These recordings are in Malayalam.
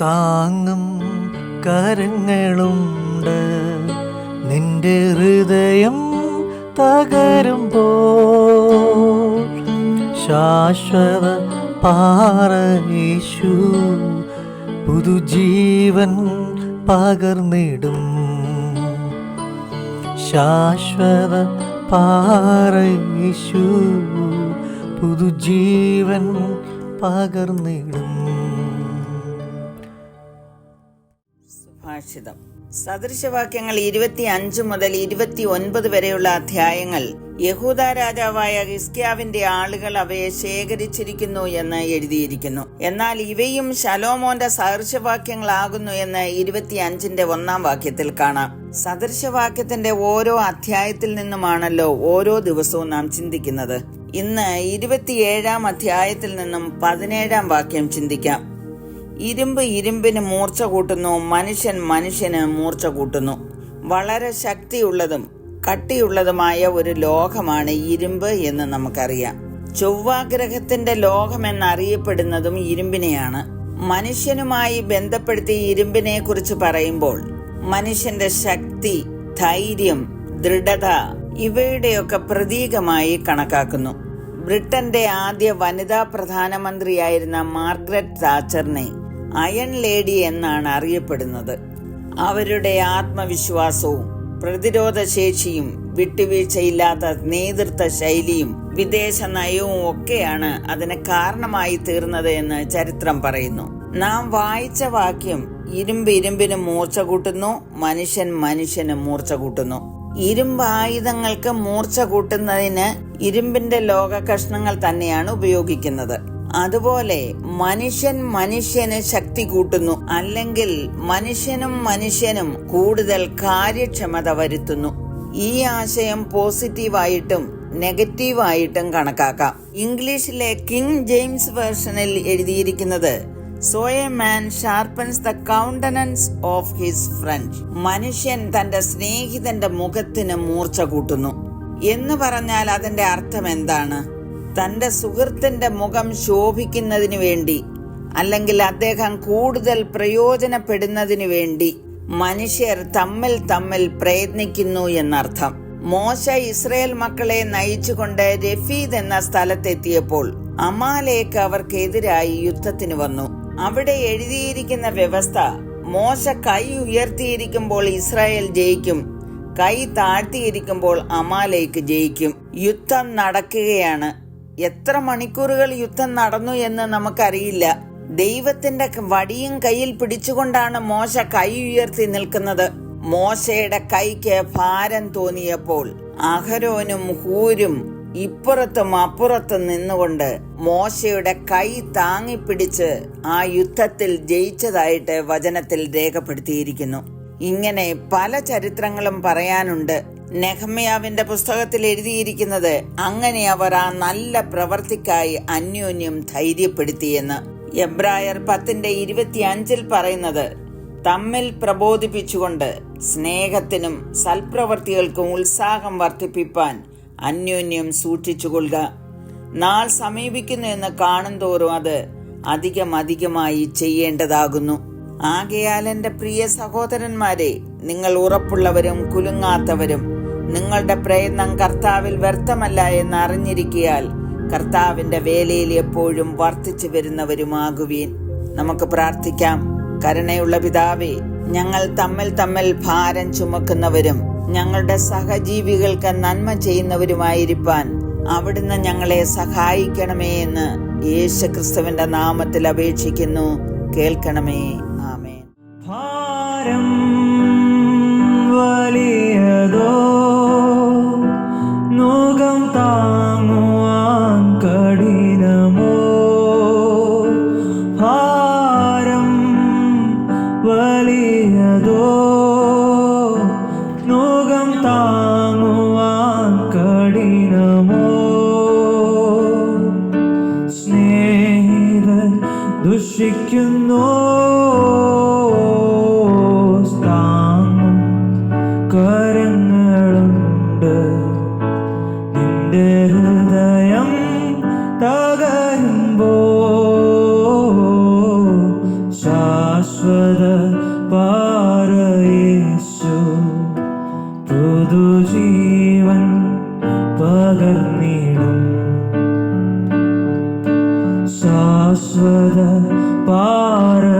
താങ്ങും കരങ്ങളുണ്ട്. നിന്റെ ഹൃദയം തകരുമ്പോൾ ശാശ്വത പാറയേശു പുതുജീവൻ പകർന്നിടും. ശാശ്വത പാറയേശു പുതുജീവൻ പകർന്നിടും. സുഭാഷിതം സദൃശവാക്യങ്ങൾ ഇരുപത്തി അഞ്ച് മുതൽ ഇരുപത്തി ഒൻപത് വരെയുള്ള അധ്യായങ്ങൾ യഹൂദ രാജാവായ ഹിസ്കിയാവിന്റെ ആളുകൾ അവയെ ശേഖരിച്ചിരിക്കുന്നു എന്ന് എഴുതിയിരിക്കുന്നു. എന്നാൽ ഇവയും ശലോമോന്റെ സദൃശവാക്യങ്ങളാകുന്നു എന്ന് ഇരുപത്തി അഞ്ചിന്റെ ഒന്നാം വാക്യത്തിൽ കാണാം. സദൃശവാക്യത്തിന്റെ ഓരോ അധ്യായത്തിൽ നിന്നുമാണല്ലോ ഓരോ ദിവസവും നാം ചിന്തിക്കുന്നത്. ഇന്ന് ഇരുപത്തിയേഴാം അധ്യായത്തിൽ നിന്നും പതിനേഴാം വാക്യം ചിന്തിക്കാം. ഇരുമ്പ് ഇരുമ്പിന് മൂർച്ച കൂട്ടുന്നു മനുഷ്യൻ മനുഷ്യന് മൂർച്ച കൂട്ടുന്നു. വളരെ ശക്തിയുള്ളതും കട്ടിയുള്ളതുമായ ഒരു ലോഹമാണ് ഇരുമ്പ് എന്ന് നമുക്കറിയാം. ചൊവ്വാഗ്രഹത്തിന്റെ ലോകം എന്നറിയപ്പെടുന്നതും ഇരുമ്പിനെയാണ്. മനുഷ്യനുമായി ബന്ധപ്പെടുത്തി ഇരുമ്പിനെ കുറിച്ച് പറയുമ്പോൾ മനുഷ്യന്റെ ശക്തി ധൈര്യം ദൃഢത ഇവയുടെയൊക്കെ പ്രതീകമായി കണക്കാക്കുന്നു. ബ്രിട്ടന്റെ ആദ്യ വനിതാ പ്രധാനമന്ത്രിയായിരുന്ന മാർഗ്രറ്റ് താച്ചറിനെ അയൺ ലേഡി എന്നാണ് അറിയപ്പെടുന്നത്. അവരുടെ ആത്മവിശ്വാസവും പ്രതിരോധ ശേഷിയും വിട്ടുവീഴ്ചയില്ലാത്ത നേതൃത്വ ശൈലിയും വിദേശ നയവും ഒക്കെയാണ് അതിന് കാരണമായി തീർന്നത് എന്ന് ചരിത്രം പറയുന്നു. നാം വായിച്ച വാക്യം ഇരുമ്പ് ഇരുമ്പിന് മൂർച്ച കൂട്ടുന്നു മനുഷ്യൻ മനുഷ്യന് മൂർച്ച കൂട്ടുന്നു. ഇരുമ്പ് ആയുധങ്ങൾക്ക് മൂർച്ച കൂട്ടുന്നതിന് ഇരുമ്പിന്റെ ലോക കഷ്ണങ്ങൾ തന്നെയാണ് ഉപയോഗിക്കുന്നത്. അതുപോലെ മനുഷ്യൻ മനുഷ്യന് ശക്തി കൂട്ടുന്നു. അല്ലെങ്കിൽ മനുഷ്യനും മനുഷ്യനും കൂടുതൽ കാര്യക്ഷമത വരുത്തുന്നു. ഈ ആശയം പോസിറ്റീവായിട്ടും നെഗറ്റീവായിട്ടും കണക്കാക്കാം. ഇംഗ്ലീഷിലെ കിങ് ജെയിംസ് വേർഷനിൽ എഴുതിയിരിക്കുന്നത് so a man sharpens the countenance of his friend മനുഷ്യൻ തന്റെ സ്നേഹിതന്റെ മുഖത്തിന് മൂർച്ച കൂട്ടുന്നു. എന്ന് പറഞ്ഞാൽ അതിന്റെ അർത്ഥം എന്താണ്? തന്റെ സുഹൃത്തിന്റെ മുഖം ശോഭിക്കുന്നതിന് വേണ്ടി അല്ലെങ്കിൽ അദ്ദേഹം കൂടുതൽ പ്രയോജനപ്പെടുന്നതിന് വേണ്ടി മനുഷ്യർ തമ്മിൽ തമ്മിൽ പ്രയത്നിക്കുന്നു എന്നർത്ഥം. മോശ ഇസ്രയേൽ മക്കളെ നയിച്ചുകൊണ്ട് രഫീദ് എന്ന സ്ഥലത്തെത്തിയപ്പോൾ അമാലേക്ക് അവർക്കെതിരായി യുദ്ധത്തിന് വന്നു. അവിടെ എഴുതിയിരിക്കുന്ന വ്യവസ്ഥ മോശ കൈ ഉയർത്തിയിരിക്കുമ്പോൾ ഇസ്രായേൽ ജയിക്കും കൈ താഴ്ത്തിയിരിക്കുമ്പോൾ അമാലേക്ക് ജയിക്കും. യുദ്ധം നടക്കുകയാണ്. എത്ര മണിക്കൂറുകൾ യുദ്ധം നടന്നു എന്ന് നമുക്കറിയില്ല. ദൈവത്തിന്റെ വടിയും കയ്യിൽ പിടിച്ചുകൊണ്ടാണ് മോശ കൈ ഉയർത്തി നിൽക്കുന്നത്. മോശയുടെ കൈക്ക് ഭാരം തോന്നിയപ്പോൾ അഹരോനും ഹൂരും ഇപ്പുറത്തും അപ്പുറത്തും നിന്നുകൊണ്ട് മോശയുടെ കൈ താങ്ങിപ്പിടിച്ച് ആ യുദ്ധത്തിൽ ജയിച്ചതായിട്ട് വചനത്തിൽ രേഖപ്പെടുത്തിയിരിക്കുന്നു. ഇങ്ങനെ പല ചരിത്രങ്ങളും പറയാനുണ്ട്. നെഹമ്യാവിന്റെ പുസ്തകത്തിൽ എഴുതിയിരിക്കുന്നത് അങ്ങനെ അവർ ആ നല്ല പ്രവർത്തിക്കായി അന്യോന്യം ധൈര്യപ്പെടുത്തിയെന്ന് എബ്രായർ പത്തിന്റെ ഇരുപത്തിയഞ്ചിൽ പറയുന്നത് തമ്മിൽ പ്രബോധിപ്പിച്ചുകൊണ്ട് സ്നേഹത്തിനും സൽപ്രവർത്തികൾക്കും ഉത്സാഹം വർദ്ധിപ്പിപ്പാൻ അന്യോന്യം സൂക്ഷിച്ചുകൊള്ളുക. നാൾ സമീപിക്കുന്നു എന്ന് കാണുന്തോറും അത് അധികം അധികമായി ചെയ്യേണ്ടതാകുന്നു. ആകയാൽ പ്രിയ സഹോദരന്മാരെ നിങ്ങൾ ഉറപ്പുള്ളവരും കുലുങ്ങാത്തവരും നിങ്ങളുടെ പ്രയത്നം കർത്താവിൽ വ്യർത്ഥമല്ല എന്ന് അറിഞ്ഞിരിക്കിയാൽ കർത്താവിന്റെ വേലയിൽ എപ്പോഴും വർദ്ധിച്ചു വരുന്നവരുമാകുവീൻ. നമുക്ക് പ്രാർത്ഥിക്കാം. കരുണയുള്ള പിതാവേ ഞങ്ങൾ തമ്മിൽ തമ്മിൽ ഭാരം ചുമക്കുന്നവരും ഞങ്ങളുടെ സഹജീവികൾക്ക് നന്മ ചെയ്യുന്നവരുമായിരിക്കാൻ അവിടുന്ന് ഞങ്ങളെ സഹായിക്കണമേ എന്ന് യേശുക്രിസ്തുവിന്റെ നാമത്തിൽ അപേക്ഷിക്കുന്നു. കേൾക്കണമേ. ആമേ ഭാരം വലിയതോ നോകം താങ്ങുവാൻ കഠിനമോ സ്നേഹിതൻ ദുഷിക്കുന്നു ശാശ്വത പാറയേശു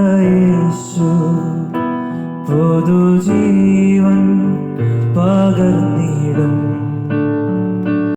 പൊതുജീവൻ പകർന്നിടും